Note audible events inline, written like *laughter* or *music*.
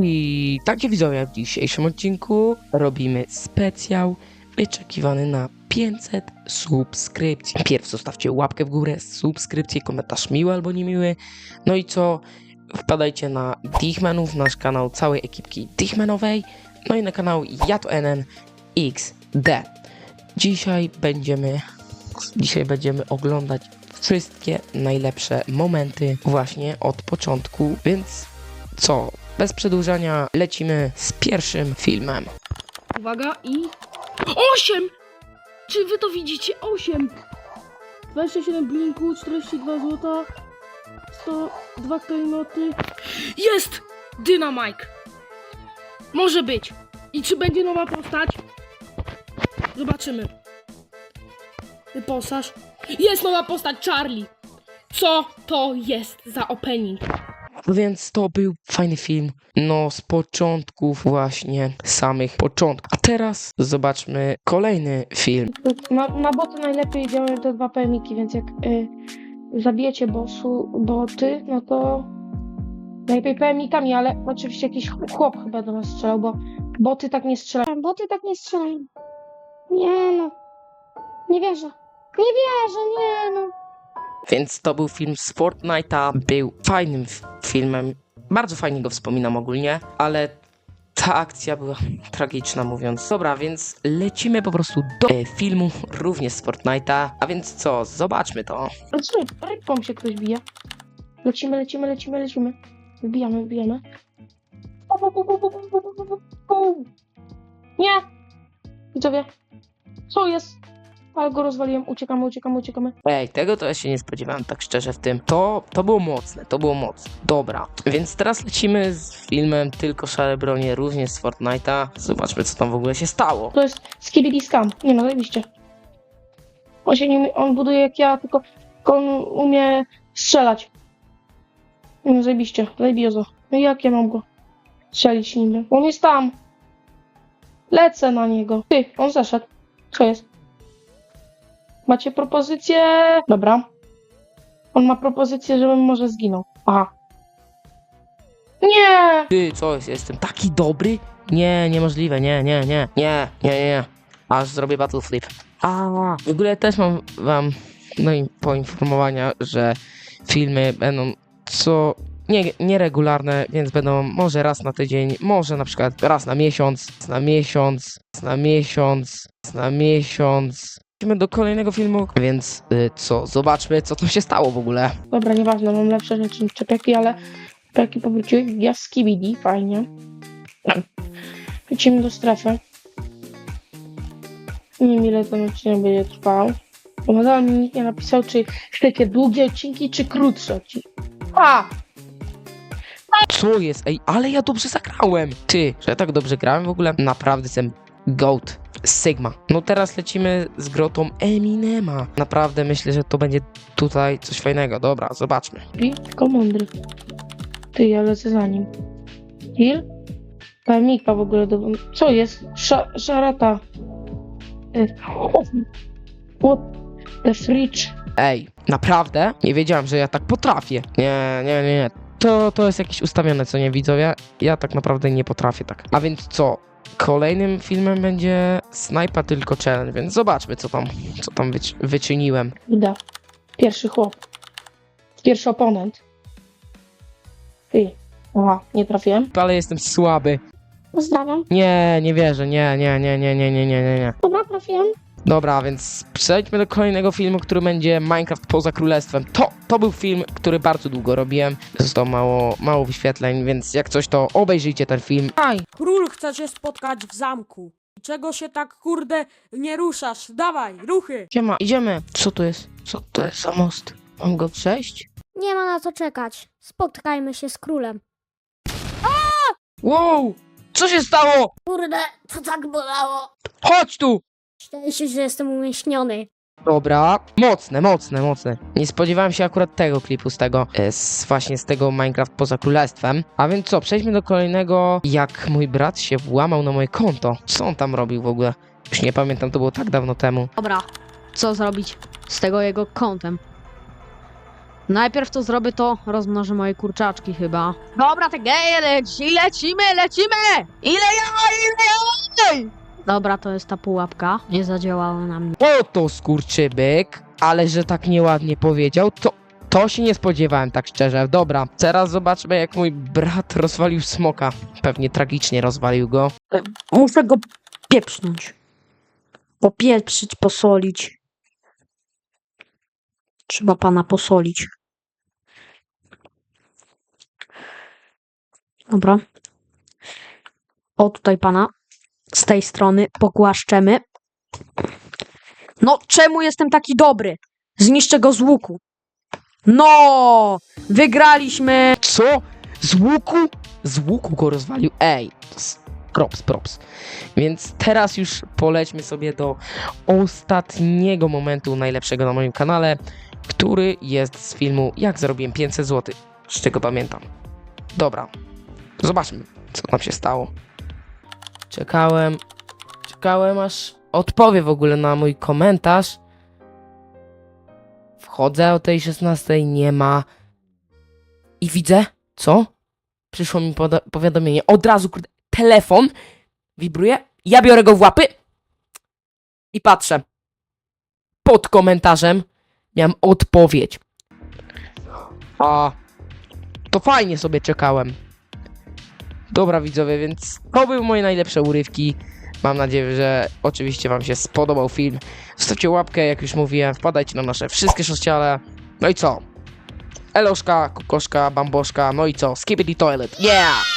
I takie widzowie, w dzisiejszym odcinku robimy specjal wyczekiwany na 500 subskrypcji. Pierw zostawcie łapkę w górę, subskrypcję, komentarz miły albo niemiły. No i co? Wpadajcie na Dichmanów, nasz kanał całej ekipki Dichmanowej, no i na kanał JatoNN XD. Dzisiaj będziemy, dzisiaj będziemy oglądać wszystkie najlepsze momenty właśnie od początku, więc co? Bez przedłużania lecimy z pierwszym filmem. Uwaga i... 8! Czy wy to widzicie? 8! 27 blinku, 42 złota, 102 klejnoty. Jest! Dynamike! Może być. I czy będzie nowa postać? Zobaczymy. Wyposaż. Jest nowa postać Charlie! Co to jest za opening? Więc to był fajny film. No, z początków właśnie, samych początków. A teraz zobaczmy kolejny film. Na, na boty najlepiej działają te dwa pemiki, więc jak y, zabijecie bossu, boty, no to najlepiej pemikami, ale oczywiście jakiś chłop chyba do nas strzelał, bo boty tak nie strzelają. Boty tak nie strzelają. Nie no. Nie wierzę. Nie wierzę, nie no. Więc to był film z Fortnite'a, był fajnym filmem, bardzo fajnie go wspominam ogólnie, ale ta akcja była *laughs* tragiczna, mówiąc. Dobra, więc lecimy po prostu do e, filmu, również z Fortnite'a. A więc co, zobaczmy to. Lecimy, rybką się ktoś bije. Lecimy, lecimy, lecimy, lecimy. Wbijamy, wbijamy. O, o, o. Nie! Widzowie, co jest? Ale go rozwaliłem, uciekamy, uciekamy, uciekamy. Ej, tego to ja się nie spodziewałem, tak szczerze w tym. To, to było mocne, to było mocne. Dobra, więc teraz lecimy z filmem Tylko Szare Bronie, również z Fortnite'a. Zobaczmy, co tam w ogóle się stało. To jest Skibidi Scam. Nie no, zajebiście. On się nie umie, on buduje jak ja, tylko, tylko on umie strzelać. Nie no, zajebiście, zajebiozo. No jak ja mam go strzelić nim? On jest tam. Lecę na niego. Ty, on zeszedł. Co jest? Macie propozycję? Dobra. On ma propozycję, żebym może zginął. Aha. Nie! Ty, co jest? Jestem taki dobry? Nie, niemożliwe, nie, nie, nie, nie, nie, nie. Aż zrobię battle flip. A, w ogóle też mam wam no i poinformowania, że filmy będą co nie, nieregularne, więc będą może raz na tydzień, może na przykład raz na miesiąc, na miesiąc, na miesiąc, na miesiąc. Idziemy do kolejnego filmu, więc y, co, zobaczmy co tam się stało w ogóle. Dobra, nieważne, mam lepsze rzeczy niż czepiaki, ale czepiaki powróciły. Ja z Kibidi, fajnie. Lecimy do strefy. Nie wiem ile ten odcinek będzie trwał. Bo nadal mi nikt nie napisał, czy *laughs* chcecie długie odcinki, czy krótsze odcinki. A! Co jest? Ej, ale ja dobrze zagrałem. Ty, że ja tak dobrze grałem w ogóle? Naprawdę jestem GOAT. Sigma. No teraz lecimy z grotą Eminema. Naprawdę myślę, że to będzie tutaj coś fajnego. Dobra, zobaczmy. I tylko mądry. Ty, ja lecę za nim. Heal? Pemika w ogóle do... Co jest? Sza, szarata. Y, o, What the fridge? Ej, naprawdę? Nie wiedziałem, że ja tak potrafię. Nie, nie, nie, nie. To, to jest jakieś ustawione, co nie widzowie? Ja tak naprawdę nie potrafię tak. A więc co? Kolejnym filmem będzie Snipa tylko challenge, więc zobaczmy co tam, co tam wyci- wyczyniłem. Uda. Pierwszy chłop. Pierwszy oponent. Ty. Aha, nie trafiłem. Ale jestem słaby. Pozdrawiam. Nie, nie wierzę, nie, nie, nie, nie, nie, nie, nie, nie, nie. Dobra, trafiłem. Dobra, więc przejdźmy do kolejnego filmu, który będzie Minecraft poza królestwem. To, to był film, który bardzo długo robiłem. Zostało mało, mało wyświetleń, więc jak coś to obejrzyjcie ten film. Aj, król chce cię spotkać w zamku. Czego się tak kurde nie ruszasz? Dawaj, ruchy! Siema, idziemy. Co to jest? Co to jest za most? Mam go przejść? Nie ma na co czekać. Spotkajmy się z królem. Wow! Co się stało? Kurde, to tak bolało. Chodź tu! Szczęście, że jestem umieśniony. Dobra, mocne, mocne, mocne. Nie spodziewałem się akurat tego klipu z tego, e, z, właśnie z tego Minecraft poza królestwem. A więc co, przejdźmy do kolejnego, jak mój brat się włamał na moje konto. Co on tam robił w ogóle? Już nie pamiętam, to było tak dawno temu. Dobra, co zrobić z tego jego kontem? Najpierw to zrobię to, rozmnożę moje kurczaczki chyba. Dobra, te geje leci, lecimy, lecimy! Ile ja, ile ja! Dobra, to jest ta pułapka. Nie zadziałała na mnie. Oto skurczybyk, ale że tak nieładnie powiedział, to, to się nie spodziewałem tak szczerze. Dobra, teraz zobaczmy jak mój brat rozwalił smoka. Pewnie tragicznie rozwalił go. Muszę go pieprznąć. Popieprzyć, posolić. Trzeba pana posolić. Dobra. O, tutaj pana. Z tej strony pogłaszczemy. No, czemu jestem taki dobry? Zniszczę go z łuku. No! Wygraliśmy! Co? Z łuku? Z łuku go rozwalił. Ej, props, props. Więc teraz już polećmy sobie do ostatniego momentu najlepszego na moim kanale, który jest z filmu Jak zarobiłem 500 zł, z czego pamiętam. Dobra, zobaczmy, co tam się stało. Czekałem, czekałem aż odpowie w ogóle na mój komentarz. Wchodzę o tej 16, nie ma. I widzę, co? Przyszło mi powiadomienie. Od razu, kurde, telefon wibruje. Ja biorę go w łapy i patrzę. Pod komentarzem miałem odpowiedź. A to fajnie sobie czekałem. Dobra widzowie, więc to były moje najlepsze urywki. Mam nadzieję, że oczywiście Wam się spodobał film. Zostawcie łapkę, jak już mówiłem, wpadajcie na nasze wszystkie sociale. No i co? Eloszka, kukoszka, bamboszka, no i co? Skibidi toilet. Yeah!